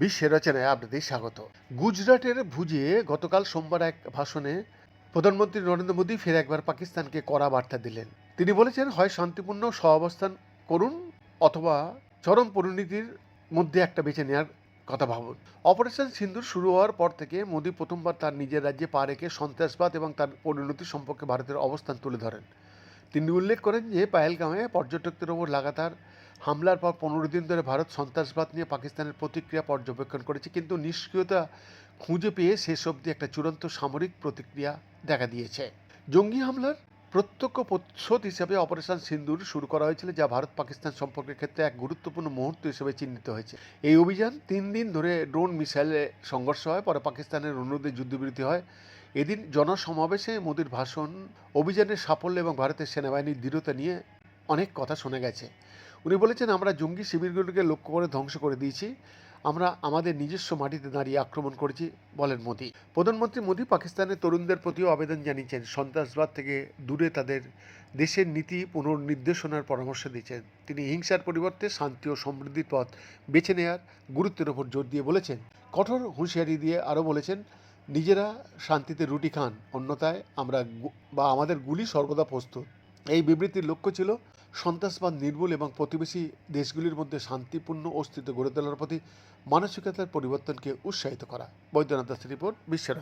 বিশ্ব রচনায় আপনাদের স্বাগত। গুজরাটের ভুজে গতকাল সোমবার এক ভাষণে প্রধানমন্ত্রী নরেন্দ্র মোদী ফের একবার পাকিস্তানকে কড়া বার্তা দিলেন। তিনি বলেছেন, হয় শান্তিপূর্ণ সহাবস্থান করুন অথবা চরম পরিণতির মধ্যে একটা বেছে নেওয়ার কথা ভাবুন। অপারেশন সিন্ধুর শুরু হওয়ার পর থেকে মোদী প্রথমবার তার নিজের রাজ্যে পা রেখে সন্ত্রাসবাদ এবং তার পরিণতি সম্পর্কে ভারতের অবস্থান তুলে ধরেন। তিনি উল্লেখ করেন যে পহেলগাঁওয়ে পর্যটকদের ওপর লাগাতার হামলার পর পনেরো দিন ধরে ভারত সন্ত্রাসবাদ নিয়ে পাকিস্তানের প্রতিক্রিয়া পর্যবেক্ষণ করেছে, কিন্তু নিষ্ক্রিয়তা খুঁজে পেয়ে শেষ অবধি একটা চূড়ান্ত সামরিক প্রতিক্রিয়া দেখা দিয়েছে। জঙ্গি হামলার প্রত্যক্ষ প্রতিশোধ হিসেবে অপারেশন সিন্দুর শুরু করা হয়েছিল, যা ভারত পাকিস্তান সম্পর্কের ক্ষেত্রে এক গুরুত্বপূর্ণ মুহূর্ত হিসেবে চিহ্নিত হয়েছে। এই অভিযান তিন দিন ধরে ড্রোন মিসাইলে সংঘর্ষ হয়, পরে পাকিস্তানের অনুরোধে যুদ্ধবিরতি হয়। এদিন জনসমাবেশে মোদীর ভাষণ, অভিযানের সাফল্য এবং ভারতের সেনাবাহিনীর দৃঢ়তা নিয়ে অনেক কথা শোনা গেছে। উনি বলেছেন, আমরা জঙ্গি শিবিরগুলোকে লক্ষ্য করে ধ্বংস করে দিয়েছি। আমরা আমাদের নিজস্ব মাটিতে দাঁড়িয়ে আক্রমণ করেছি, বলেন মোদি। প্রধানমন্ত্রী মোদি পাকিস্তানের তরুণদের প্রতিও আবেদন জানিয়েছেন, সন্ত্রাসবাদ থেকে দূরে তাদের দেশের নীতি পুনর্নির্দেশনার পরামর্শ দিয়েছেন। তিনি হিংসার পরিবর্তে শান্তি ও সমৃদ্ধির পথ বেছে নেওয়ার গুরুত্বের ওপর জোর দিয়ে বলেছেন, কঠোর হুঁশিয়ারি দিয়ে আরও বলেছেন, নিজেরা শান্তিতে রুটি খান, অন্যথায় আমরা বা আমাদের গুলি সর্বদা প্রস্তুত। এই বিবৃতির লক্ষ্য ছিল সন্ত্রাসবাদ নির্মূল এবং প্রতিবেশী দেশগুলির মধ্যে শান্তিপূর্ণ অস্তিত্ব গড়ে তোলার প্রতি মানসিকতার পরিবর্তনকে উৎসাহিত করা। বৈদ্যনাথ দাসের রিপোর্ট বিশ্বের